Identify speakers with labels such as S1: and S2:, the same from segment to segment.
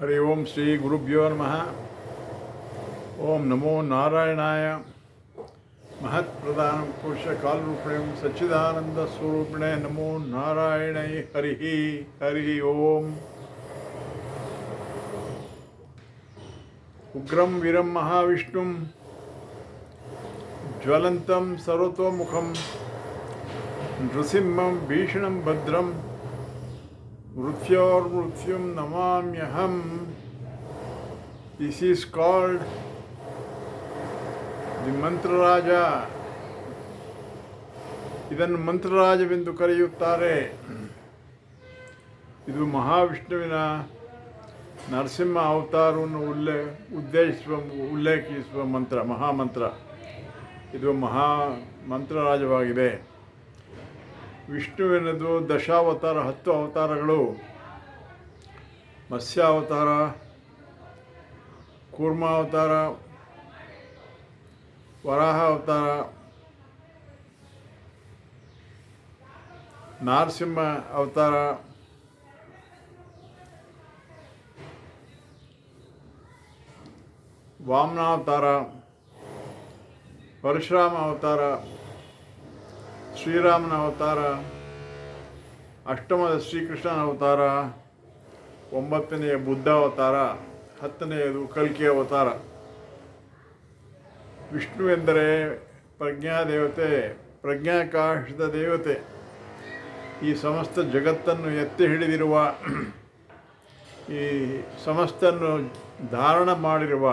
S1: ಹರಿ ಓಂ ಶ್ರೀ ಗುರುಭ್ಯೋ ನಮಃ ಓಂ ನಮೋ ನಾರಾಯಣಾಯ ಮಹತ್ ಪ್ರಧಾನ ಪುರುಷ ಕಾಲರೂಪಿಣಂ ಸಚ್ಚಿದಾನಂದ ಸ್ವರೂಪಿಣೆ ನಮೋ ನಾರಾಯಣೈ ಹರಿ ಹರಿ ಓಂ ಉಗ್ರಂ ವೀರಂ ಮಹಾವಿಷ್ಣುಂ ಜ್ವಲಂತಂ ಸರ್ವತೋಮುಖಂ ಮೃತ್ಯೋರ್ಮೃತ್ಯುಂ ನಮಾಮ್ಯಹಂ this is called the Mantraraja ಇದನ್ನು ಮಂತ್ರರಾಜವೆಂದು ಕರೆಯುತ್ತಾರೆ. ಇದು ಮಹಾವಿಷ್ಣುವಿನ ನರಸಿಂಹ ಅವತಾರವನ್ನು ಉಲ್ಲೇ, ಉದ್ದೇಶಿಸುವ, ಉಲ್ಲೇಖಿಸುವ ಮಂತ್ರ, ಮಹಾಮಂತ್ರ. ಇದು ಮಹಾ ಮಂತ್ರರಾಜವಾಗಿದೆ ವಿಷ್ಣುವಿನದು ದಶಾವತಾರ ಹತ್ತು ಅವತಾರಗಳು. ಮತ್ಸ್ಯಾವತಾರ ಕೂರ್ಮಾವತಾರ ವರಾಹ ಅವತಾರ ನಾರಸಿಂಹ ಅವತಾರ ವಾಮನಾವತಾರ ಪರಶುರಾಮ ಅವತಾರ ಶ್ರೀರಾಮನ ಅವತಾರ, ಅಷ್ಟಮದ ಶ್ರೀಕೃಷ್ಣನ ಅವತಾರ, ಒಂಬತ್ತನೆಯ ಬುದ್ಧ ಅವತಾರ, ಹತ್ತನೆಯದು ಕಲ್ಕಿ ಅವತಾರ. ವಿಷ್ಣು ಎಂದರೆ ಪ್ರಜ್ಞಾ ದೇವತೆ ಪ್ರಜ್ಞಾಕಾಶದ ದೇವತೆ. ಈ ಸಮಸ್ತ ಜಗತ್ತನ್ನು ಎತ್ತಿ ಹಿಡಿದಿರುವ, ಈ ಸಮಸ್ತನ್ನು ಧಾರಣ ಮಾಡಿರುವ,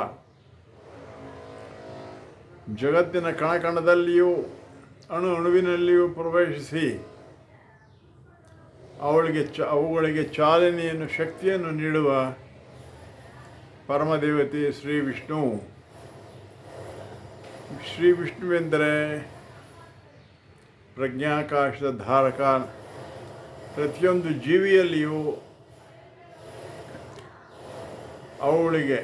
S1: ಜಗತ್ತಿನ ಕಣಕಣದಲ್ಲಿಯೂ ಅಣು ಅಣುವಿನಲ್ಲಿಯೂ ಪ್ರವೇಶಿಸಿ, ಅವಳಿಗೆ ಚ, ಅವುಗಳಿಗೆ ಚಾಲನೆಯನ್ನು, ಶಕ್ತಿಯನ್ನು ನೀಡುವ ಪರಮದೇವತೆ ಶ್ರೀ ವಿಷ್ಣು. ಶ್ರೀ ವಿಷ್ಣುವೆಂದರೆ ಪ್ರಜ್ಞಾಕಾಶದ ಧಾರಕ. ಪ್ರತಿಯೊಂದು ಜೀವಿಯಲ್ಲಿಯೂ ಅವಳಿಗೆ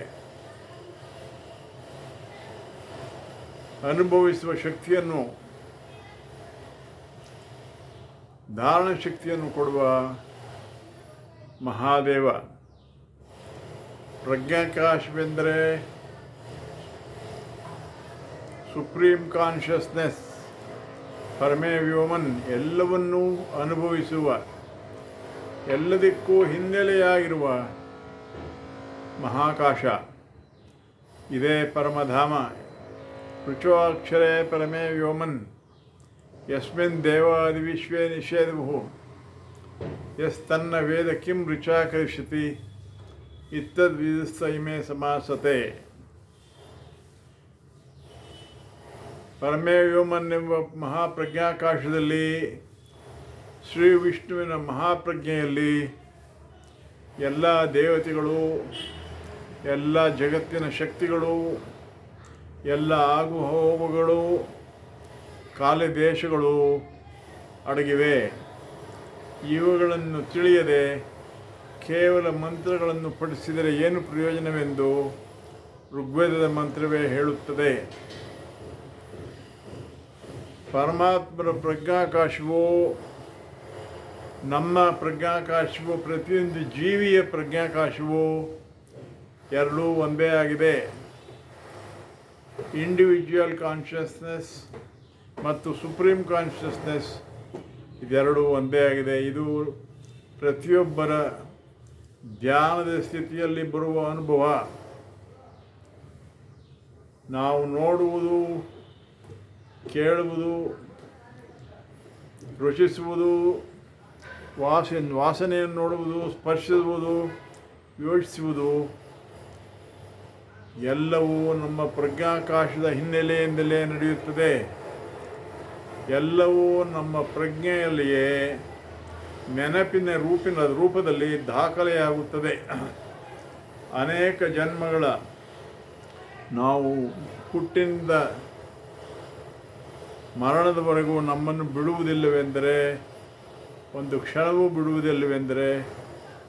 S1: ಅನುಭವಿಸುವ ಶಕ್ತಿಯನ್ನು ಧಾರಣ ಶಕ್ತಿಯನ್ನು ಕೊಡುವ ಮಹಾದೇವ. ಪ್ರಜ್ಞಾಕಾಶವೆಂದರೆ, ಸುಪ್ರೀಂ ಕಾನ್ಷಿಯಸ್ನೆಸ್, ಪರಮೇ ವ್ಯೋಮನ್, ಎಲ್ಲವನ್ನೂ ಅನುಭವಿಸುವ, ಎಲ್ಲದಕ್ಕೂ ಹಿನ್ನೆಲೆಯಾಗಿರುವ ಮಹಾಕಾಶ. ಇದೇ ಪರಮಧಾಮ. ಋಚೋಕ್ಷರೇ ಪರಮೇ ವ್ಯೋಮನ್. ಯಸ್ಮಿನ್ ದೇವಾದಿ ವಿಶ್ವೇ ನಿಷೇಧವು ಯಸ್ತನ್ನ ವೇದ ಕಿಂ ರುಚಾಕರಿಷ್ಯತಿ. ಕರಿಷ್ಯತಿ ಇತ್ತದ್ವಿಧಸ್ತ ಇಮೆ ಸಮಾಸತೆ. ಪರಮೇ ವ್ಯೋಮನ್ ಎಂಬ ಮಹಾಪ್ರಜ್ಞಾಕಾಶದಲ್ಲಿ, ಶ್ರೀ ವಿಷ್ಣುವಿನ ಮಹಾಪ್ರಜ್ಞೆಯಲ್ಲಿ ಎಲ್ಲ ದೇವತೆಗಳು, ಎಲ್ಲ ಜಗತ್ತಿನ ಶಕ್ತಿಗಳು, ಎಲ್ಲ ಆಗು ಹೋಗುಗಳು ಕಾಲದೇಶಗಳು ಅಡಗಿವೆ. ಇವುಗಳನ್ನು ತಿಳಿಯದೆ ಕೇವಲ ಮಂತ್ರಗಳನ್ನು ಪಠಿಸಿದರೆ ಏನು ಪ್ರಯೋಜನವೆಂದು ಋಗ್ವೇದದ ಮಂತ್ರವೇ ಹೇಳುತ್ತದೆ. ಪರಮಾತ್ಮರ ಪ್ರಜ್ಞಾಕಾಶವು ನಮ್ಮ ಪ್ರಜ್ಞಾಕಾಶವು, ಪ್ರತಿಯೊಂದು ಜೀವಿಯ ಪ್ರಜ್ಞಾಕಾಶವು ಎರಡೂ ಒಂದೇ ಆಗಿದೆ. ಇಂಡಿವಿಜುವಲ್ ಕಾನ್ಷಿಯಸ್ನೆಸ್ ಮತ್ತು ಸುಪ್ರೀಂ ಕಾನ್ಷಿಯಸ್ನೆಸ್ ಇದೆರಡೂ ಒಂದೇ ಆಗಿದೆ. ಇದು ಪ್ರತಿಯೊಬ್ಬರ ಧ್ಯಾನದ ಸ್ಥಿತಿಯಲ್ಲಿ ಬರುವ ಅನುಭವ. ನಾವು ನೋಡುವುದು, ಕೇಳುವುದು, ರುಚಿಸುವುದು, ವಾಸ, ವಾಸನೆಯನ್ನು ನೋಡುವುದು, ಸ್ಪರ್ಶಿಸುವುದು, ಯೋಚಿಸುವುದು, ಎಲ್ಲವೂ ನಮ್ಮ ಪ್ರಜ್ಞಾಕಾಶದ ಹಿನ್ನೆಲೆಯಿಂದಲೇ ನಡೆಯುತ್ತದೆ. ಎಲ್ಲವೂ ನಮ್ಮ ಪ್ರಜ್ಞೆಯಲ್ಲಿಯೇ ನೆನಪಿನ ರೂಪಿನ ರೂಪದಲ್ಲಿ ದಾಖಲೆಯಾಗುತ್ತದೆ. ಅನೇಕ ಜನ್ಮಗಳ ನಾವು ಹುಟ್ಟಿನಿಂದ ಮರಣದವರೆಗೂ ನಮ್ಮನ್ನು ಬಿಡುವುದಿಲ್ಲವೆಂದರೆ, ಒಂದು ಕ್ಷಣವೂ ಬಿಡುವುದಿಲ್ಲವೆಂದರೆ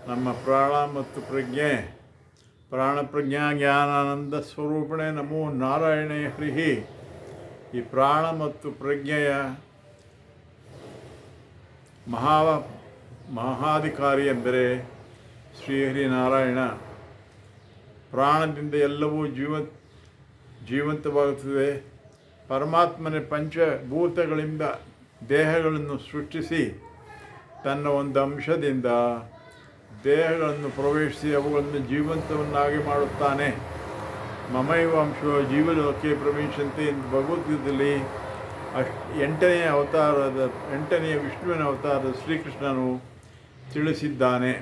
S1: ನಮ್ಮ ಪ್ರಾಣ ಮತ್ತು ಪ್ರಜ್ಞೆ ಪ್ರಾಣ ಪ್ರಜ್ಞಾ ಜ್ಞಾನಾನಂದ ಸ್ವರೂಪಣೆ ನಮೋ ನಾರಾಯಣೇ ಹರಿಹಿ. ಈ ಪ್ರಾಣ ಮತ್ತು ಪ್ರಜ್ಞೆಯ ಮಹಾ ಮಹಾಧಿಕಾರಿ ಎಂದರೆ ಶ್ರೀಹರಿನಾರಾಯಣ ಪ್ರಾಣದಿಂದ ಎಲ್ಲವೂ ಜೀವ ಜೀವಂತವಾಗುತ್ತದೆ. ಪರಮಾತ್ಮನೇ ಪಂಚಭೂತಗಳಿಂದ ದೇಹಗಳನ್ನು ಸೃಷ್ಟಿಸಿ ತನ್ನ ಒಂದು ಅಂಶದಿಂದ ದೇಹಗಳನ್ನು ಪ್ರವೇಶಿಸಿ ಅವುಗಳನ್ನು ಜೀವಂತವನ್ನಾಗಿ ಮಾಡುತ್ತಾನೆ. ಮಮೈವ ಅಂಶವು ಜೀವಲೋಕೆ ಪ್ರವೇಶಂತೆ ಎಂದು ಭಗವದ್ಗೀತೆಯಲ್ಲಿ ಅಷ್ಟು ಎಂಟನೆಯ ಅವತಾರದ, ಎಂಟನೆಯ ವಿಷ್ಣುವಿನ ಅವತಾರದ ಶ್ರೀಕೃಷ್ಣನು ತಿಳಿಸಿದ್ದಾನೆ.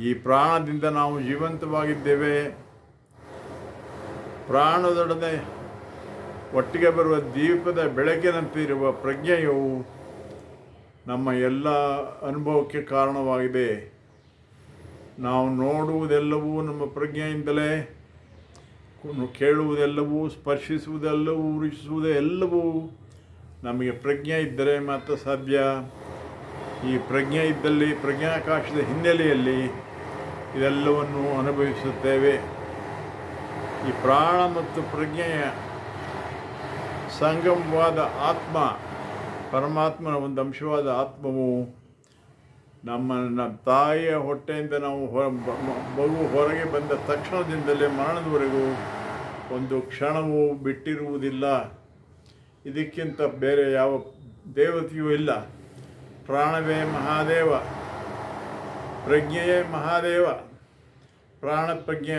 S1: ಈ ಪ್ರಾಣದಿಂದ ನಾವು ಜೀವಂತವಾಗಿದ್ದೇವೆ. ಪ್ರಾಣದೊಡನೆ ಒಟ್ಟಿಗೆ ಬರುವ ದೀಪದ ಬೆಳಕಿನಂತೆ ಇರುವ ಪ್ರಜ್ಞೆಯು ನಮ್ಮ ಎಲ್ಲ ಅನುಭವಕ್ಕೆ ಕಾರಣವಾಗಿದೆ. ನಾವು ನೋಡುವುದೆಲ್ಲವೂ ನಮ್ಮ ಪ್ರಜ್ಞೆಯಿಂದಲೇ ಕೇಳುವುದೆಲ್ಲವೂ, ಸ್ಪರ್ಶಿಸುವುದೆಲ್ಲವೂ ರುಚಿಸುವುದು ಎಲ್ಲವೂ ನಮಗೆ ಪ್ರಜ್ಞೆ ಇದ್ದರೆ ಮಾತ್ರ ಸಾಧ್ಯ. ಈ ಪ್ರಜ್ಞೆ ಇದ್ದಲ್ಲಿ, ಪ್ರಜ್ಞಾಕಾಶದ ಹಿನ್ನೆಲೆಯಲ್ಲಿ ಇದೆಲ್ಲವನ್ನು ಅನುಭವಿಸುತ್ತೇವೆ. ಈ ಪ್ರಾಣ ಮತ್ತು ಪ್ರಜ್ಞೆಯ ಸಂಗಮವಾದ ಆತ್ಮ, ಪರಮಾತ್ಮನ ಒಂದು ಅಂಶವಾದ ಆತ್ಮವು ನಮ್ಮ ನಮ್ಮ ತಾಯಿಯ ಹೊಟ್ಟೆಯಿಂದ ನಾವು ಹೊರ, ಮಗು ಹೊರಗೆ ಬಂದ ತಕ್ಷಣದಿಂದಲೇ ಮರಣದವರೆಗೂ ಒಂದು ಕ್ಷಣವೂ ಬಿಟ್ಟಿರುವುದಿಲ್ಲ. ಇದಕ್ಕಿಂತ ಬೇರೆ ಯಾವ ದೇವತೆಯೂ ಇಲ್ಲ. ಪ್ರಾಣವೇ ಮಹಾದೇವ, ಪ್ರಜ್ಞೆಯೇ ಮಹಾದೇವ ಪ್ರಾಣ ಪ್ರಜ್ಞೆ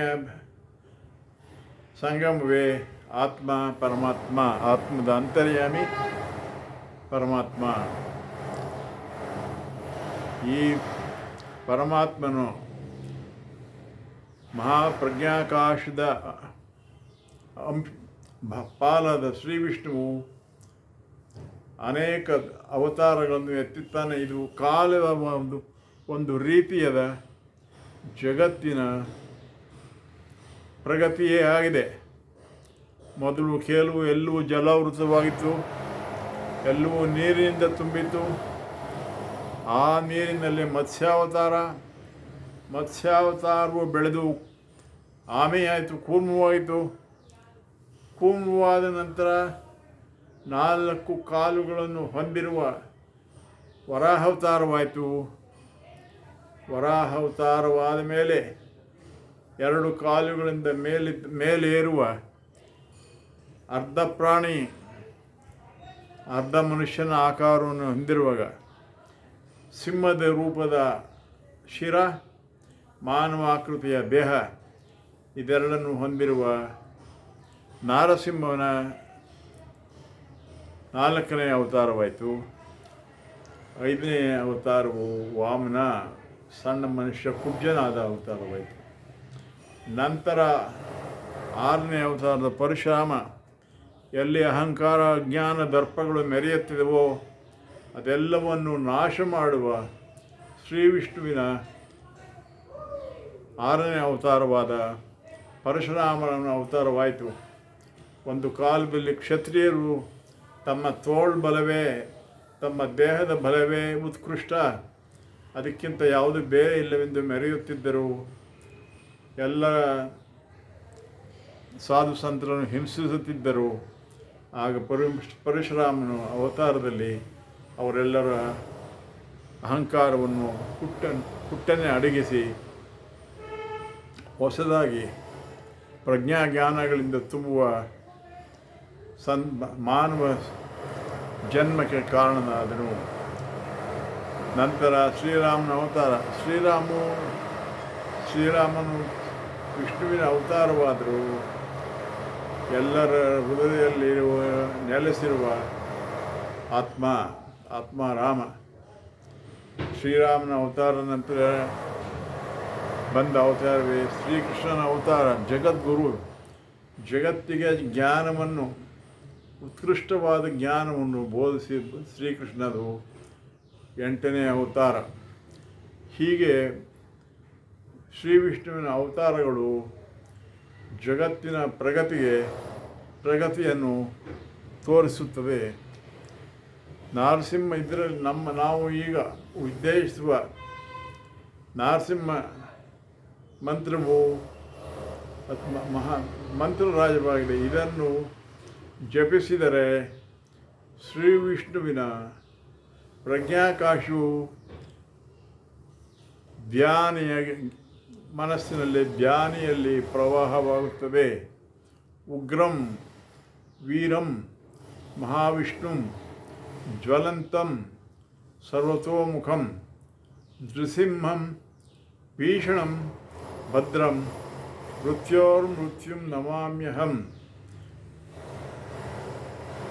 S1: ಸಂಗಮವೇ ಆತ್ಮ ಪರಮಾತ್ಮ, ಆತ್ಮದ ಅಂತರ್ಯಾಮಿ ಪರಮಾತ್ಮ. ಈ ಪರಮಾತ್ಮನು ಮಹಾಪ್ರಜ್ಞಾಕಾಶದ ಅಂಶ ಪಾಲಾದ ಶ್ರೀ ವಿಷ್ಣುವು ಅನೇಕ ಅವತಾರಗಳನ್ನು ಎತ್ತಿತ್ತಾನೆ ಇದು ಕಾಲದ ಒಂದು ಒಂದು ರೀತಿಯದ ಜಗತ್ತಿನ ಪ್ರಗತಿಯೇ ಆಗಿದೆ. ಮೊದಲು ಕೆಲವು ಎಲ್ಲವೂ ಜಲಾವೃತವಾಗಿತ್ತು ಎಲ್ಲವೂ ನೀರಿನಿಂದ ತುಂಬಿತ್ತು ಆ ನೀರಿನಲ್ಲಿ ಮತ್ಸ್ಯಾವತಾರ, ಮತ್ಸ್ಯಾವತಾರವು ಬೆಳೆದು ಆಮೆಯಾಯಿತು, ಕೂರ್ಮವಾಯಿತು. ಕೂರ್ಮವಾದ ನಂತರ ನಾಲ್ಕು ಕಾಲುಗಳನ್ನು ಹೊಂದಿರುವ ವರಾಹವತಾರವಾಯಿತು. ವರಾಹವತಾರವಾದ ಮೇಲೆ ಎರಡು ಕಾಲುಗಳಿಂದ ಮೇಲೆ, ಮೇಲೇರುವ ಅರ್ಧ ಪ್ರಾಣಿ, ಅರ್ಧ ಮನುಷ್ಯನ ಆಕಾರವನ್ನು ಹೊಂದಿರುವಾಗ ಸಿಂಹದ ರೂಪದ ಶಿರ ಮಾನವ ಆಕೃತಿಯ ದೇಹ ಇದೆರಡನ್ನು ಹೊಂದಿರುವ ನಾರಸಿಂಹನ ನಾಲ್ಕನೇ ಅವತಾರವಾಯಿತು. ಐದನೇ ಅವತಾರವು ವಾಮನ ಸಣ್ಣ ಮನುಷ್ಯ ಕುಬ್ಜನಾದ ಅವತಾರವಾಯಿತು. ನಂತರ ಆರನೇ ಅವತಾರದ ಪರಶುರಾಮ, ಎಲ್ಲಿ ಅಹಂಕಾರ, ಜ್ಞಾನ, ದರ್ಪಗಳು ಮೆರೆಯುತ್ತಿದವೋ ಅದೆಲ್ಲವನ್ನು ನಾಶ ಮಾಡುವ ಶ್ರೀ ವಿಷ್ಣುವಿನ ಆರನೇ ಅವತಾರವಾದ ಪರಶುರಾಮನ ಅವತಾರವಾಯಿತು. ಒಂದು ಕಾಲದಲ್ಲಿ ಕ್ಷತ್ರಿಯರು ತಮ್ಮ ತೋಳ್ ಬಲವೇ, ತಮ್ಮ ದೇಹದ ಬಲವೇ ಉತ್ಕೃಷ್ಟ. ಅದಕ್ಕಿಂತ ಯಾವುದು ಬೇರೆ ಇಲ್ಲವೆಂದು ಮೆರೆಯುತ್ತಿದ್ದರು ಎಲ್ಲ ಸಾಧು ಸಂತರನ್ನು ಹಿಂಸಿಸುತ್ತಿದ್ದರು. ಆಗ ಪರು ಪರಶುರಾಮನು ಅವತಾರದಲ್ಲಿ ಅವರೆಲ್ಲರ ಅಹಂಕಾರವನ್ನು ಹುಟ್ಟ ಹುಟ್ಟನೆ ಅಡಗಿಸಿ, ಹೊಸದಾಗಿ ಪ್ರಜ್ಞಾಜ್ಞಾನಗಳಿಂದ ತುಂಬುವ ಸನ್, ಮಾನವ ಜನ್ಮಕ್ಕೆ ಕಾರಣನಾದನು. ನಂತರ ಶ್ರೀರಾಮನ ಅವತಾರ, ಶ್ರೀರಾಮು, ಶ್ರೀರಾಮನು ವಿಷ್ಣುವಿನ ಅವತಾರವಾದರೂ. ಎಲ್ಲರ ಹೃದಯದಲ್ಲಿರುವ ನೆಲೆಸಿರುವ ಆತ್ಮ. ಆತ್ಮ ರಾಮ. ಶ್ರೀರಾಮನ ಅವತಾರ ನಂತರ ಬಂದ ಅವತಾರವೇ ಶ್ರೀಕೃಷ್ಣನ ಅವತಾರ, ಜಗದ್ಗುರು. ಜಗತ್ತಿಗೆ ಜ್ಞಾನವನ್ನು, ಉತ್ಕೃಷ್ಟವಾದ ಜ್ಞಾನವನ್ನು ಬೋಧಿಸಿ ಶ್ರೀಕೃಷ್ಣದು ಎಂಟನೇ ಅವತಾರ. ಹೀಗೆ ಶ್ರೀ ವಿಷ್ಣುವಿನ ಅವತಾರಗಳು ಜಗತ್ತಿನ ಪ್ರಗತಿಗೆ ಪ್ರಗತಿಯನ್ನು ತೋರಿಸುತ್ತವೆ. ನರಸಿಂಹ ಇದರಲ್ಲಿ ನಮ್ಮ ನಾವು ಈಗ ಉದ್ದೇಶಿಸುವ ನರಸಿಂಹ ಮಂತ್ರವು ಮಹಾ ಮಂತ್ರ ರಾಜವಾಗಿದೆ. ಇದನ್ನು ಜಪಿಸಿದರೆ ಶ್ರೀ ವಿಷ್ಣುವಿನ ಪ್ರಜ್ಞಾಕಾಶವು ಧ್ಯಾನಿಯ ಮನಸ್ಸಿನಲ್ಲಿ ಧ್ಯಾನಿಯಲ್ಲಿ ಪ್ರವಾಹವಾಗುತ್ತದೆ. ಉಗ್ರಂ, ವೀರಂ, ಮಹಾವಿಷ್ಣುಂ ಜ್ವಲಂತಂ ಸರ್ವತೋಮುಖಂ ನೃಸಿಂಹಂ ಭೀಷಣಂ ಭದ್ರಂ ಮೃತ್ಯೋರ್ಮೃತ್ಯುಂ ನಮಾಮ್ಯಹಂ.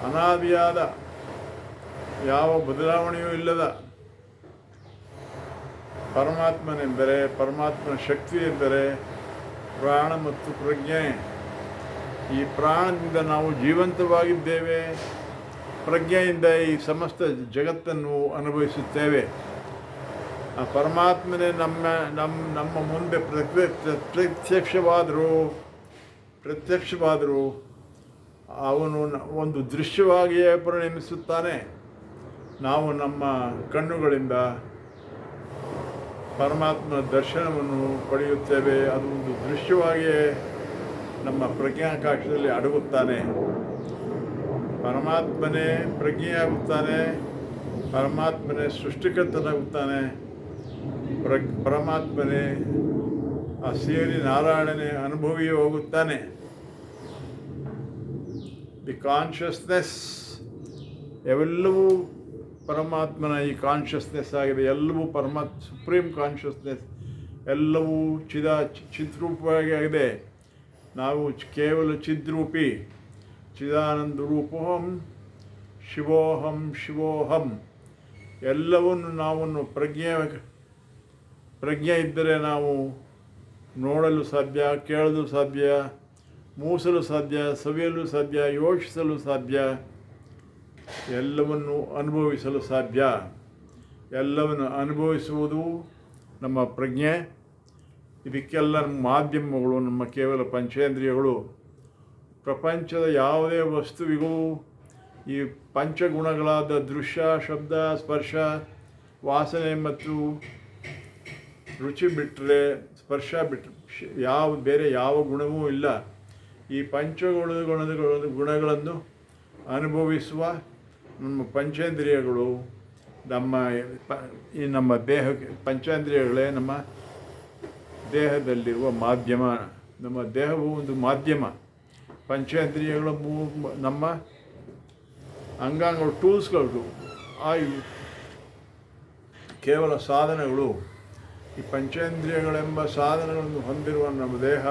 S1: ಅನಾದಿಯಾದ ಯಾವ ಬದಲಾವಣೆಯೂ ಇಲ್ಲದ ಪರಮಾತ್ಮನೆಂದರೆ ಪರಮಾತ್ಮನ ಶಕ್ತಿ ಎಂದರೆ ಪ್ರಾಣ ಮತ್ತು ಪ್ರಜ್ಞೆ. ಈ ಪ್ರಾಣದಿಂದ ನಾವು ಜೀವಂತವಾಗಿದ್ದೇವೆ. ಪ್ರಜ್ಞೆಯಿಂದ ಈ ಸಮಸ್ತ ಜಗತ್ತನ್ನು ಅನುಭವಿಸುತ್ತೇವೆ. ಆ ಪರಮಾತ್ಮನೇ ನಮ್ಮ ನಮ್ಮ ನಮ್ಮ ಮುಂದೆ ಪ್ರತ್ಯ ಪ್ರತ್ಯಕ್ಷವಾದರೂ ಪ್ರತ್ಯಕ್ಷವಾದರೂ, ಅವನು ಒಂದು ದೃಶ್ಯವಾಗಿಯೇ ಪರಿಣಮಿಸುತ್ತಾನೆ. ನಾವು ನಮ್ಮ ಕಣ್ಣುಗಳಿಂದ ಪರಮಾತ್ಮನ ದರ್ಶನವನ್ನು ಪಡೆಯುತ್ತೇವೆ. ಅದು ಒಂದು ದೃಶ್ಯವಾಗಿಯೇ ನಮ್ಮ ಪ್ರಜ್ಞಾಕಾಶದಲ್ಲಿ ಅಡಗುತ್ತಾನೆ. ಪರಮಾತ್ಮನೇ ಪ್ರಜ್ಞೆಯಾಗುತ್ತಾನೆ, ಪರಮಾತ್ಮನೇ ಸೃಷ್ಟಿಕರ್ತನಾಗುತ್ತಾನೆ ಪ್ರ ಪರಮಾತ್ಮನೇ ಆ ಸೇರಿ ನಾರಾಯಣನೇ ಅನುಭವಿ ಹೋಗುತ್ತಾನೆ. ದಿ ಕಾನ್ಷಿಯಸ್ನೆಸ್ ಎಲ್ಲವೂ ಪರಮಾತ್ಮನ ಈ ಕಾನ್ಷಿಯಸ್ನೆಸ್ ಆಗಿದೆ. ಎಲ್ಲವೂ ಪರಮಾತ್ಮ ಸುಪ್ರೀಂ ಕಾನ್ಷಿಯಸ್ನೆಸ್ ಎಲ್ಲವೂ ಚಿದ ಚಿದ್ರೂಪವಾಗಿ ಆಗಿದೆ. ನಾವು ಕೇವಲ ಚಿದ್ರೂಪಿ ಚಿದಾನಂದ ರೂಪೋಹಂ ಶಿವೋಹಂ ಶಿವೋಹಂ. ಎಲ್ಲವನ್ನು ನಾವನ್ನು ಪ್ರಜ್ಞೆ ಪ್ರಜ್ಞೆ ಇದ್ದರೆ ನಾವು ನೋಡಲು ಸಾಧ್ಯ, ಕೇಳಲು ಸಾಧ್ಯ, ಮೂಸಲು ಸಾಧ್ಯ, ಸವಿಯಲು ಸಾಧ್ಯ, ಯೋಚಿಸಲು ಸಾಧ್ಯ. ಎಲ್ಲವನ್ನು ಅನುಭವಿಸಲು ಸಾಧ್ಯ. ಎಲ್ಲವನ್ನು ಅನುಭವಿಸುವುದು ನಮ್ಮ ಪ್ರಜ್ಞೆ. ಇದಕ್ಕೆಲ್ಲ ನಮ್ಮ ಮಾಧ್ಯಮಗಳು ನಮ್ಮ ಕೇವಲ ಪಂಚೇಂದ್ರಿಯಗಳು. ಪ್ರಪಂಚದ ಯಾವುದೇ ವಸ್ತುವಿಗೂ ಈ ಪಂಚಗುಣಗಳಾದ ದೃಶ್ಯ, ಶಬ್ದ, ಸ್ಪರ್ಶ, ವಾಸನೆ ಮತ್ತು ರುಚಿ ಬಿಟ್ಟರೆ ಸ್ಪರ್ಶ ಬಿಟ್ಟರೆ ಯಾವ, ಬೇರೆ ಯಾವ ಗುಣವೂ ಇಲ್ಲ. ಈ ಪಂಚಗುಣ ಗುಣದ ಗುಣಗಳನ್ನು ಅನುಭವಿಸುವ ನಮ್ಮ ಪಂಚೇಂದ್ರಿಯಗಳು, ನಮ್ಮ ಈ ನಮ್ಮ ದೇಹಕ್ಕೆ, ಪಂಚೇಂದ್ರಿಯಗಳೇ ನಮ್ಮ ದೇಹದಲ್ಲಿರುವ ಮಾಧ್ಯಮ. ನಮ್ಮ ದೇಹವು ಒಂದು ಮಾಧ್ಯಮ. ಪಂಚೇಂದ್ರಿಯಗಳ ಮೂ ನಮ್ಮ ಅಂಗಾಂಗಗಳು, ಟೂಲ್ಸ್ಗಳು ಆಯು ಕೇವಲ ಸಾಧನಗಳು. ಈ ಪಂಚೇಂದ್ರಿಯಗಳೆಂಬ ಸಾಧನಗಳನ್ನು ಹೊಂದಿರುವ ನಮ್ಮ ದೇಹ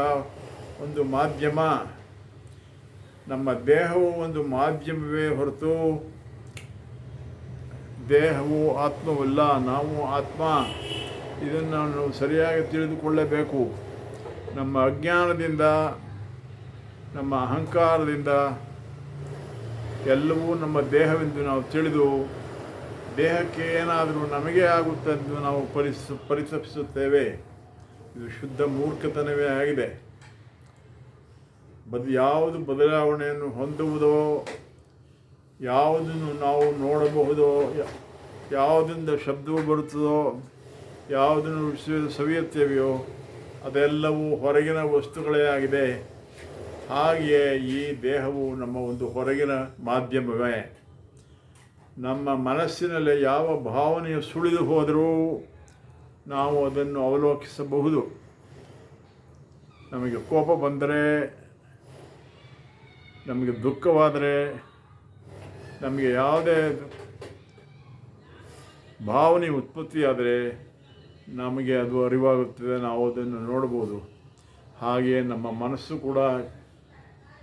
S1: ಒಂದು ಮಾಧ್ಯಮ. ನಮ್ಮ ದೇಹವು ಒಂದು ಮಾಧ್ಯಮವೇ ಹೊರತು ದೇಹವು ಆತ್ಮವಲ್ಲ, ನಾವು ಆತ್ಮ. ಇದನ್ನು ನಾವು ಸರಿಯಾಗಿ ತಿಳಿದುಕೊಳ್ಳಬೇಕು. ನಮ್ಮ ಅಜ್ಞಾನದಿಂದ ನಮ್ಮ ಅಹಂಕಾರದಿಂದ ಎಲ್ಲವೂ ನಮ್ಮ ದೇಹವೆಂದು ನಾವು ತಿಳಿದು ದೇಹಕ್ಕೆ ಏನಾದರೂ ನಮಗೆ ಆಗುತ್ತೆಂದು ನಾವು ಪರಿಸ, ಪರಿತಪಿಸುತ್ತೇವೆ. ಇದು ಶುದ್ಧ ಮೂರ್ಖತನವೇ ಆಗಿದೆ. ಬದ್, ಯಾವುದು ಬದಲಾವಣೆಯನ್ನು ಹೊಂದುವುದೋ, ಯಾವುದನ್ನು ನಾವು ನೋಡಬಹುದೋ ಯಾವುದರಿಂದ ಶಬ್ದವು ಬರುತ್ತದೋ, ಯಾವುದನ್ನು ಸವಿಯುತ್ತೇವೆಯೋ, ಅದೆಲ್ಲವೂ ಹೊರಗಿನ ವಸ್ತುಗಳೇ ಆಗಿದೆ. ಹಾಗೆಯೇ ಈ ದೇಹವು ನಮ್ಮ ಒಂದು ಹೊರಗಿನ ಮಾಧ್ಯಮವೇ. ನಮ್ಮ ಮನಸ್ಸಿನಲ್ಲಿ ಯಾವ ಭಾವನೆಯು ಸುಳಿದು ಹೋದರೂ ನಾವು ಅದನ್ನು ಅವಲೋಕಿಸಬಹುದು. ನಮಗೆ ಕೋಪ ಬಂದರೆ, ನಮಗೆ ದುಃಖವಾದರೆ, ನಮಗೆ ಯಾವುದೇ ಭಾವನೆ ಉತ್ಪತ್ತಿಯಾದರೆ ನಮಗೆ ಅದು ಅರಿವಾಗುತ್ತದೆ, ನಾವು ಅದನ್ನು ನೋಡ್ಬೋದು ಹಾಗೆಯೇ ನಮ್ಮ ಮನಸ್ಸು ಕೂಡ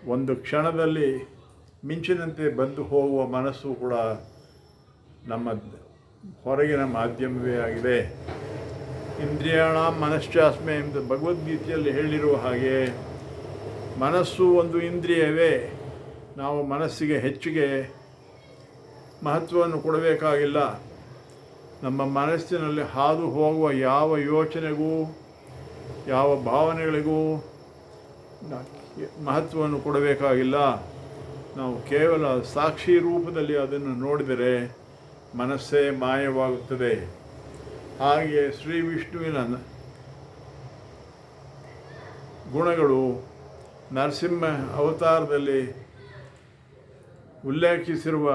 S1: ಒಂದು ಕ್ಷಣದಲ್ಲಿ ಮಿಂಚಿನಂತೆ ಬಂದು ಹೋಗುವ ಮನಸ್ಸು ಕೂಡ ನಮ್ಮ ಹೊರಗಿನ ಮಾಧ್ಯಮವೇ ಆಗಿದೆ. ಇಂದ್ರಿಯಾಣ ಮನಶ್ಚಾಸ್ಮೆ ಎಂದು ಭಗವದ್ಗೀತೆಯಲ್ಲಿ ಹೇಳಿರುವ ಹಾಗೆ ಮನಸ್ಸು ಒಂದು ಇಂದ್ರಿಯವೇ. ನಾವು ಮನಸ್ಸಿಗೆ ಹೆಚ್ಚಿಗೆ ಮಹತ್ವವನ್ನು ಕೊಡಬೇಕಾಗಿಲ್ಲ. ನಮ್ಮ ಮನಸ್ಸಿನಲ್ಲಿ ಹಾದು ಹೋಗುವ ಯಾವ ಯೋಚನೆಗೂ, ಯಾವ ಭಾವನೆಗಳಿಗೂ ಮಹತ್ವವನ್ನು ಕೊಡಬೇಕಾಗಿಲ್ಲ. ನಾವು ಕೇವಲ ಸಾಕ್ಷಿ ರೂಪದಲ್ಲಿ ಅದನ್ನು ನೋಡಿದರೆ ಮನಸ್ಸೇ ಮಾಯವಾಗುತ್ತದೆ. ಹಾಗೆಯೇ ಶ್ರೀ ವಿಷ್ಣುವಿನ ಗುಣಗಳು ನರಸಿಂಹ ಅವತಾರದಲ್ಲಿ ಉಲ್ಲೇಖಿಸಿರುವ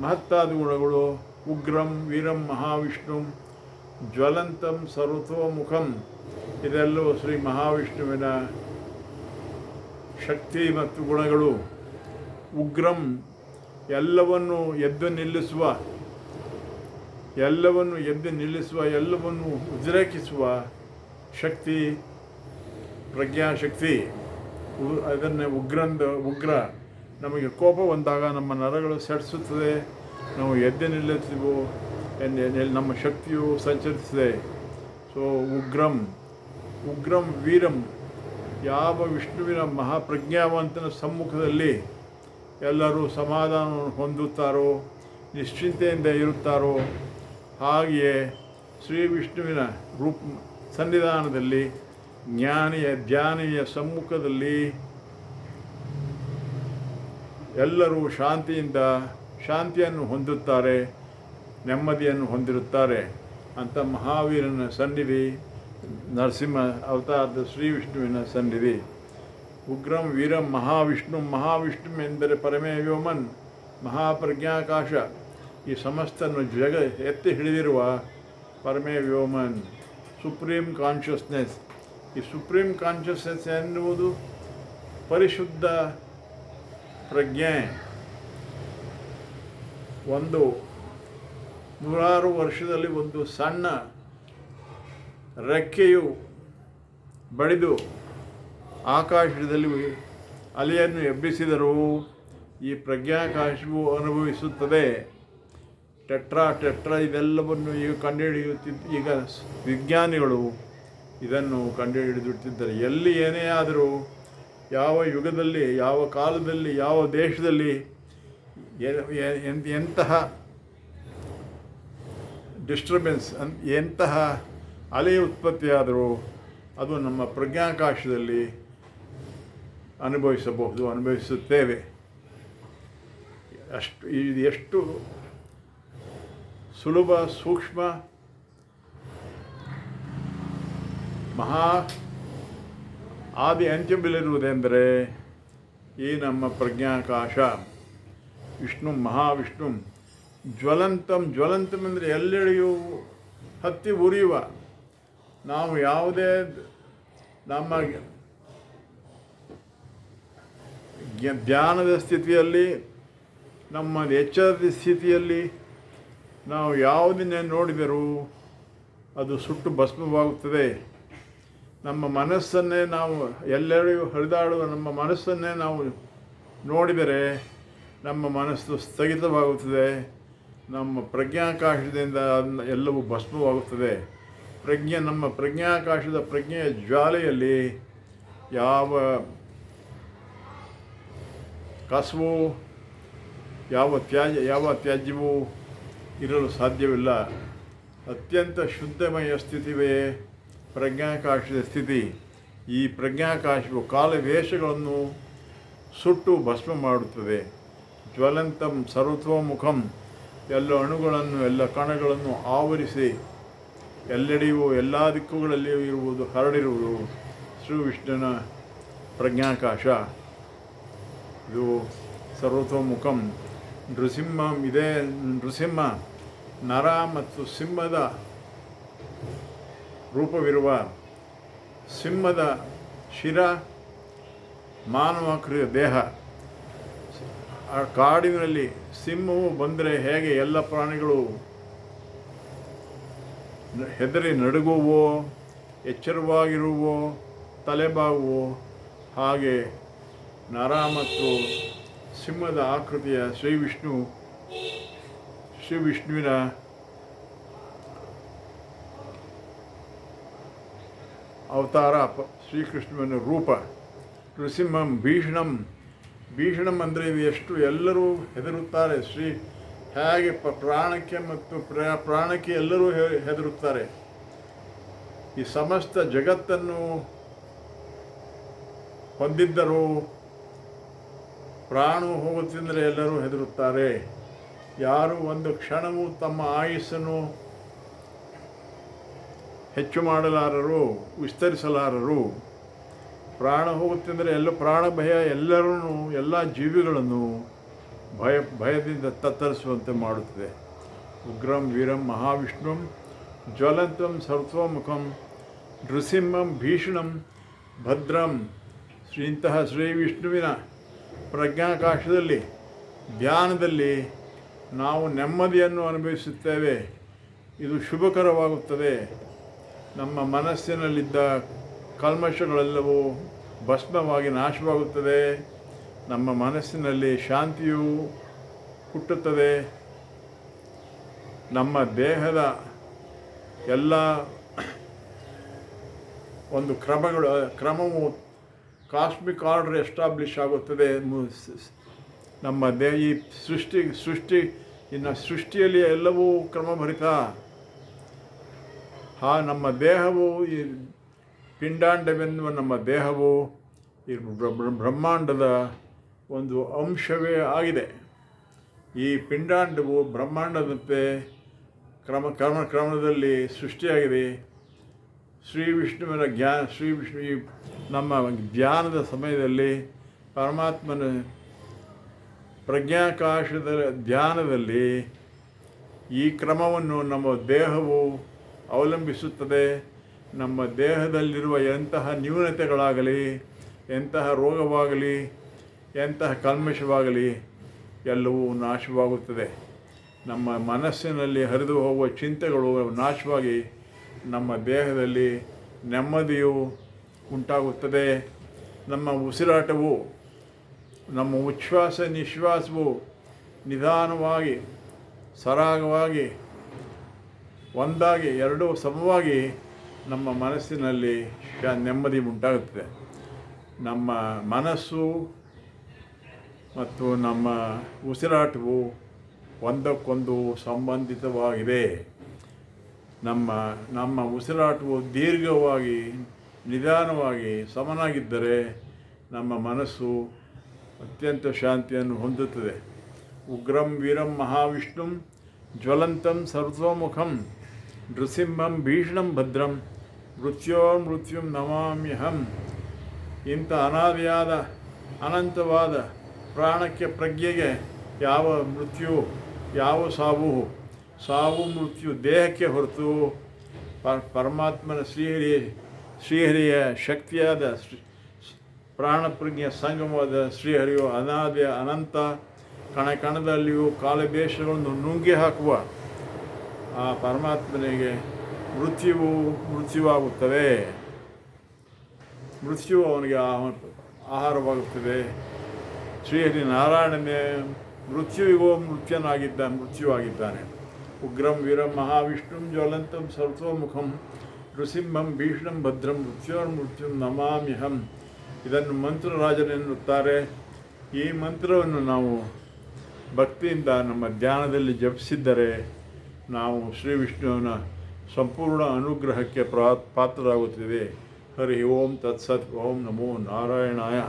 S1: ಮಹತ್ತಾದ ಗುಣಗಳು ಉಗ್ರಂ, ವೀರಂ, ಮಹಾವಿಷ್ಣು, ಜ್ವಲಂತಂ ಸರ್ವತೋಮುಖಂ ಇದೆಲ್ಲವೂ ಶ್ರೀ ಮಹಾವಿಷ್ಣುವಿನ ಶಕ್ತಿ ಮತ್ತು ಗುಣಗಳು, ಉಗ್ರಂ ಎಲ್ಲವನ್ನು ಎದ್ದು ನಿಲ್ಲಿಸುವ, ಎಲ್ಲವನ್ನು ಎದ್ದು ನಿಲ್ಲಿಸುವ, ಎಲ್ಲವನ್ನು ಉದ್ರೇಕಿಸುವ ಶಕ್ತಿ, ಪ್ರಜ್ಞಾಶಕ್ತಿ. ಅದನ್ನೇ ಉಗ್ರಂದ, ಉಗ್ರ. ನಮಗೆ ಕೋಪ ಬಂದಾಗ ನಮ್ಮ ನರಗಳು ಸೆಡಿಸುತ್ತದೆ, ನಾವು ಎದ್ದು ನಿಲ್ಲುತ್ತೀವೋ ನಮ್ಮ ಶಕ್ತಿಯು ಸಂಚರಿಸಿದೆ ಸೊ ಉಗ್ರಂ ಉಗ್ರಂ, ವೀರಂ. ಯಾವ ವಿಷ್ಣುವಿನ ಮಹಾಪ್ರಜ್ಞಾವಂತನ ಸಮ್ಮುಖದಲ್ಲಿ ಎಲ್ಲರೂ ಸಮಾಧಾನವನ್ನು ಹೊಂದುತ್ತಾರೋ, ನಿಶ್ಚಿಂತೆಯಿಂದ ಇರುತ್ತಾರೋ, ಹಾಗೆಯೇ ಶ್ರೀ ವಿಷ್ಣುವಿನ ರೂಪ ಸನ್ನಿಧಾನದಲ್ಲಿ, ಜ್ಞಾನಿಯ ಧ್ಯಾನಿಯ ಸಮ್ಮುಖದಲ್ಲಿ ಎಲ್ಲರೂ ಶಾಂತಿಯಿಂದ ಶಾಂತಿಯನ್ನು ಹೊಂದುತ್ತಾರೆ, ನೆಮ್ಮದಿಯನ್ನು ಹೊಂದಿರುತ್ತಾರೆ ಅಂತ ಮಹಾವೀರನ ಸನ್ನಿಧಿ. ನರಸಿಂಹ ಅವತಾರದ ಶ್ರೀ ವಿಷ್ಣುವಿನ ಸನ್ನಿಧಿ. ಉಗ್ರಂ, ವೀರಂ, ಮಹಾವಿಷ್ಣು ಮಹಾವಿಷ್ಣು ಎಂದರೆ ಪರಮೇ ವ್ಯೋಮನ್ ಮಹಾಪ್ರಜ್ಞಾಕಾಶ. ಈ ಸಮಸ್ತನ್ನು ಜಗ ಎತ್ತಿ ಹಿಡಿದಿರುವ ಪರಮೇ ವ್ಯೋಮನ್ ಸುಪ್ರೀಂ ಕಾನ್ಷಿಯಸ್ನೆಸ್. ಈ ಸುಪ್ರೀಂ ಕಾನ್ಷಿಯಸ್ನೆಸ್ ಎನ್ನುವುದು ಪರಿಶುದ್ಧ ಪ್ರಜ್ಞೆ. ಒಂದು ನೂರಾರು ವರ್ಷದಲ್ಲಿ ಒಂದು ಸಣ್ಣ ರೆಕ್ಕೆಯು ಬಡಿದು ಆಕಾಶದಲ್ಲಿ ಅಲೆಯನ್ನು ಎಬ್ಬಿಸಿದರೂ ಈ ಪ್ರಜ್ಞಾಕಾಶವು ಅನುಭವಿಸುತ್ತದೆ. ಟೆಟ್ರಾ ಟೆಟ್ರಾ, ಇದೆಲ್ಲವನ್ನು ಈಗ ಕಂಡುಹಿಡಿಯುತ್ತಿದ್ದ, ಈಗ ವಿಜ್ಞಾನಿಗಳು ಇದನ್ನು ಕಂಡುಹಿಡಿದುತ್ತಿದ್ದಾರೆ ಎಲ್ಲಿ ಏನೇ ಆದರೂ ಯಾವ ಯುಗದಲ್ಲಿ, ಯಾವ ಕಾಲದಲ್ಲಿ, ಯಾವ ದೇಶದಲ್ಲಿ ಎಂತಹ ಡಿಸ್ಟರ್ಬೆನ್ಸ್ ಎಂತಹ ಅಲೆ ಉತ್ಪತ್ತಿಯಾದರೂ ಅದು ನಮ್ಮ ಪ್ರಜ್ಞಾಕಾಶದಲ್ಲಿ ಅನುಭವಿಸಬಹುದು, ಅನುಭವಿಸುತ್ತೇವೆ. ಅಷ್ಟು, ಇದು ಎಷ್ಟು ಸುಲಭ, ಸೂಕ್ಷ್ಮ, ಮಹಾ ಆದಿ ಅಂತ್ಯವಿಲ್ಲಿರುವುದೆಂದರೆ ಈ ನಮ್ಮ ಪ್ರಜ್ಞಾಕಾಶ. ವಿಷ್ಣು, ಮಹಾವಿಷ್ಣು, ಜ್ವಲಂತಂ ಜ್ವಲಂತಂ ಅಂದರೆ ಎಲ್ಲೆಡೆಯೂ ಹತ್ತಿ ಉರಿಯುವ ನಾವು ಯಾವುದೇ ನಮ್ಮ ಧ್ಯಾನದ ಸ್ಥಿತಿಯಲ್ಲಿ, ನಮ್ಮ ಎಚ್ಚರದ ಸ್ಥಿತಿಯಲ್ಲಿ ನಾವು ಯಾವುದನ್ನೇ ನೋಡಿದರೂ ಅದು ಸುಟ್ಟು ಭಸ್ಮವಾಗುತ್ತದೆ. ನಮ್ಮ ಮನಸ್ಸನ್ನೇ ನಾವು ಎಲ್ಲರಿಗೂ ಹರಿದಾಡುವ ನಮ್ಮ ಮನಸ್ಸನ್ನೇ ನಾವು ನೋಡಿದರೆ ನಮ್ಮ ಮನಸ್ಸು ಸ್ಥಗಿತವಾಗುತ್ತದೆ. ನಮ್ಮ ಪ್ರಜ್ಞಾಕಾಶದಿಂದ ಎಲ್ಲವೂ ಭಸ್ಮವಾಗುತ್ತದೆ. ಪ್ರಜ್ಞೆ, ನಮ್ಮ ಪ್ರಜ್ಞಾಕಾಶದ ಪ್ರಜ್ಞೆಯ ಜ್ವಾಲೆಯಲ್ಲಿ ಯಾವ ಕಸವು, ಯಾವ ತ್ಯಾಜ್ಯ ಯಾವ ತ್ಯಾಜ್ಯವೂ ಇರಲು ಸಾಧ್ಯವಿಲ್ಲ. ಅತ್ಯಂತ ಶುದ್ಧಮಯ ಸ್ಥಿತಿವೇ ಪ್ರಜ್ಞಾಕಾಶದ ಸ್ಥಿತಿ. ಈ ಪ್ರಜ್ಞಾಕಾಶವು ಕಾಲವೇಷಗಳನ್ನು ಸುಟ್ಟು ಭಸ್ಮ ಮಾಡುತ್ತದೆ. ಜ್ವಲಂತಂ ಸರ್ವತೋಮುಖಂ, ಎಲ್ಲ ಅಣುಗಳನ್ನು, ಎಲ್ಲ ಕಣಗಳನ್ನು ಆವರಿಸಿ ಎಲ್ಲೆಡೆಯೂ ಎಲ್ಲ ದಿಕ್ಕುಗಳಲ್ಲಿಯೂ ಇರುವುದು, ಹರಡಿರುವುದು ಶ್ರೀ ವಿಷ್ಣುವಿನ ಪ್ರಜ್ಞಾಕಾಶ. ಇದು ಸರ್ವತೋಮುಖಂ ನೃಸಿಂಹಂ. ಇದೇ ನೃಸಿಂಹ, ನರ ಮತ್ತು ಸಿಂಹದ ರೂಪವಿರುವ ಸಿಂಹದ ಶಿರ, ಮಾನವ ದೇಹ. ಆ ಕಾಡಿನಲ್ಲಿ ಸಿಂಹವು ಬಂದರೆ ಹೇಗೆ ಎಲ್ಲ ಪ್ರಾಣಿಗಳು ಹೆದರಿ ನಡುಗುವೋ, ಎಚ್ಚರವಾಗಿರುವೋ, ತಲೆಬಾಗುವೋ, ಹಾಗೆ ನರ ಮತ್ತು ಸಿಂಹದ ಆಕೃತಿಯ ಶ್ರೀ ವಿಷ್ಣು, ಶ್ರೀ ವಿಷ್ಣುವಿನ ಅವತಾರ ಪ ಶ್ರೀಕೃಷ್ಣನ ರೂಪ. ನೃಸಿಂಹಂ ಭೀಷಣಂ. ಭೀಷಣಂ ಅಂದರೆ ಇದು ಎಷ್ಟು ಎಲ್ಲರೂ ಹೆದರುತ್ತಾರೆ. ಶ್ರೀ ಹೇಗೆ ಪ್ರಾಣಕ್ಕೆ ಮತ್ತು ಪ್ರ ಪ್ರಾಣಕ್ಕೆ ಎಲ್ಲರೂ ಹೆದರುತ್ತಾರೆ? ಈ ಸಮಸ್ತ ಜಗತ್ತನ್ನು ಹೊಂದಿದ್ದರೂ ಪ್ರಾಣ ಹೋಗುತ್ತಿದ್ದರೆ ಎಲ್ಲರೂ ಹೆದರುತ್ತಾರೆ. ಯಾರು ಒಂದು ಕ್ಷಣವೂ ತಮ್ಮ ಆಯುಸ್ಸನ್ನು ಹೆಚ್ಚು ಮಾಡಲಾರರು, ವಿಸ್ತರಿಸಲಾರರು. ಪ್ರಾಣ ಹೋಗುತ್ತಿದ್ದರೆ ಎಲ್ಲ ಪ್ರಾಣ ಭಯ ಎಲ್ಲರೂ ಎಲ್ಲ ಜೀವಿಗಳನ್ನು ಭಯ, ಭಯದಿಂದ ತತ್ತರಿಸುವಂತೆ ಮಾಡುತ್ತದೆ. ಉಗ್ರಂ, ವೀರಂ, ಮಹಾವಿಷ್ಣುಂ, ಜ್ವಲಂತಂ, ಸರ್ವೋಮುಖಂ, ನೃಸಿಂಹಂ ಭೀಷಣಂ ಭದ್ರಂ, ಶ್ರೀ ಇಂತಹ ಶ್ರೀ ವಿಷ್ಣುವಿನ ಪ್ರಜ್ಞಾಕಾಶದಲ್ಲಿ, ಧ್ಯಾನದಲ್ಲಿ ನಾವು ನೆಮ್ಮದಿಯನ್ನು ಅನುಭವಿಸುತ್ತೇವೆ. ಇದು ಶುಭಕರವಾಗುತ್ತದೆ. ನಮ್ಮ ಮನಸ್ಸಿನಲ್ಲಿದ್ದ ಕಲ್ಮಶಗಳೆಲ್ಲವೂ ಭಸ್ಮವಾಗಿ ನಾಶವಾಗುತ್ತದೆ. ನಮ್ಮ ಮನಸ್ಸಿನಲ್ಲಿ ಶಾಂತಿಯು ಹುಟ್ಟುತ್ತದೆ. ನಮ್ಮ ದೇಹದ ಎಲ್ಲ ಒಂದು ಕ್ರಮಗಳು, ಕ್ರಮವು ಕಾಸ್ಮಿಕ್ ಆರ್ಡರ್ ಎಸ್ಟಾಬ್ಲಿಷ್ ಆಗುತ್ತದೆ. ನಮ್ಮ ದೇ, ಈ ಸೃಷ್ಟಿ ಸೃಷ್ಟಿ, ಇನ್ನು ಸೃಷ್ಟಿಯಲ್ಲಿ ಎಲ್ಲವೂ ಕ್ರಮಭರಿತ. ಆ ನಮ್ಮ ದೇಹವು ಈ ಪಿಂಡಾಂಡವೆನ್ನುವ ನಮ್ಮ ದೇಹವು ಈ ಬ್ರ- ಬ್ರ- ಬ್ರಹ್ಮಾಂಡದ ಒಂದು ಅಂಶವೇ ಆಗಿದೆ. ಈ ಪಿಂಡಾಂಡವು ಬ್ರಹ್ಮಾಂಡದಂತೆ ಕ್ರಮ ಕ್ರಮ, ಕ್ರಮದಲ್ಲಿ ಸೃಷ್ಟಿಯಾಗಿದೆ. ಶ್ರೀ ವಿಷ್ಣುವಿನ ಜ್ಞಾನ, ಶ್ರೀ ವಿಷ್ಣು ನಮ್ಮ ಧ್ಯಾನದ ಸಮಯದಲ್ಲಿ ಪರಮಾತ್ಮನ ಪ್ರಜ್ಞಾಕಾಶದ ಧ್ಯಾನದಲ್ಲಿ ಈ ಕ್ರಮವನ್ನು ನಮ್ಮ ದೇಹವು ಅವಲಂಬಿಸುತ್ತದೆ. ನಮ್ಮ ದೇಹದಲ್ಲಿರುವ ಎಂತಹ ನ್ಯೂನತೆಗಳಾಗಲಿ, ಎಂತಹ ರೋಗವಾಗಲಿ ಎಂತಹ ಕಲ್ಮಶವಾಗಲಿ, ಎಲ್ಲವೂ ನಾಶವಾಗುತ್ತದೆ. ನಮ್ಮ ಮನಸ್ಸಿನಲ್ಲಿ ಹರಿದು ಹೋಗುವ ಚಿಂತೆಗಳು ನಾಶವಾಗಿ ನಮ್ಮ ದೇಹದಲ್ಲಿ ನೆಮ್ಮದಿಯು ಉಂಟಾಗುತ್ತದೆ. ನಮ್ಮ ಉಸಿರಾಟವು, ನಮ್ಮ ಉಚ್ಛ್ವಾಸ ನಿಶ್ವಾಸವು ನಿಧಾನವಾಗಿ, ಸರಾಗವಾಗಿ, ಒಂದಾಗಿ, ಎರಡೂ ಸಮವಾಗಿ ನಮ್ಮ ಮನಸ್ಸಿನಲ್ಲಿ ನೆಮ್ಮದಿ ಉಂಟಾಗುತ್ತದೆ. ನಮ್ಮ ಮನಸ್ಸು ಮತ್ತು ನಮ್ಮ ಉಸಿರಾಟವು ಒಂದಕ್ಕೊಂದು ಸಂಬಂಧಿತವಾಗಿದೆ. ನಮ್ಮ ನಮ್ಮ ಉಸಿರಾಟವು ದೀರ್ಘವಾಗಿ, ನಿಧಾನವಾಗಿ ಸಮನಾಗಿದ್ದರೆ ನಮ್ಮ ಮನಸ್ಸು ಅತ್ಯಂತ ಶಾಂತಿಯನ್ನು ಹೊಂದುತ್ತದೆ. ಉಗ್ರಂ ವೀರಂ ಮಹಾವಿಷ್ಣುಂ ಜ್ವಲಂತಂ ಸರ್ವೋಮುಖಂ ನೃಸಿಂಹಂ ಭೀಷಣಂ ಭದ್ರಂ ಮೃತ್ಯೋರ್ಮೃತ್ಯುಂ ನಮಾಮ್ಯಹಂ. ಇಂಥ ಅನಾದಿಯಾದ, ಅನಂತವಾದ ಪ್ರಾಣಕ್ಕೆ ಪ್ರಜ್ಞೆಗೆ ಯಾವ ಮೃತ್ಯು, ಯಾವ ಸಾವು? ಸಾವು, ಮೃತ್ಯು ದೇಹಕ್ಕೆ ಹೊರತು ಪರಮಾತ್ಮನ ಶ್ರೀಹರಿ, ಶ್ರೀಹರಿಯ ಶಕ್ತಿಯಾದ ಶ್ರೀ- ಪ್ರಾಣಪ್ರಜ್ಞೆ ಸಂಗಮವಾದ ಶ್ರೀಹರಿಯು ಅನಾದಿ ಅನಂತ, ಕಣ ಕಣದಲ್ಲಿಯೂ ಕಾಲದೇಶಗಳನ್ನು ನುಂಗಿ ಹಾಕುವ ಆ ಪರಮಾತ್ಮನಿಗೆ ಮೃತ್ಯುವು ಮೃತ್ಯುವಾಗುತ್ತದೆ ಮೃತ್ಯು ಅವನಿಗೆ ಆಹ- ಆಹಾರವಾಗುತ್ತದೆ. ಶ್ರೀಹರಿ ನಾರಾಯಣನೇ ಮೃತ್ಯುವಿಗೋ ಮೃತ್ಯನಾಗಿದ್ದ ಮೃತ್ಯುವಾಗಿದ್ದಾನೆ. ಉಗ್ರಂ ವೀರಂ ಮಹಾವಿಷ್ಣುಂ ಜ್ವಲಂತಂ ಸರ್ವೋಮುಖಂ ನೃಸಿಂಹಂ ಭೀಷ್ಣಂ ಭದ್ರಂ ಮೃತ್ಯೋರ್ಮೃತ್ಯುಂ ನಮಾಮಿಹಂ ಇದನ್ನು ಮಂತ್ರರಾಜನೆನ್ನುತ್ತಾರೆ ಈ ಮಂತ್ರವನ್ನು ನಾವು ಭಕ್ತಿಯಿಂದ ನಮ್ಮ ಧ್ಯಾನದಲ್ಲಿ ಜಪಿಸಿದ್ದರೆ ನಾವು ಶ್ರೀ ವಿಷ್ಣುವಿನ ಸಂಪೂರ್ಣ ಅನುಗ್ರಹಕ್ಕೆ ಪ್ರಾ ಪಾತ್ರರಾಗುತ್ತೇವೆ ಹರಿ ಓಂ ತತ್ಸತ್, ಓಂ ನಮೋ ನಾರಾಯಣಾಯ.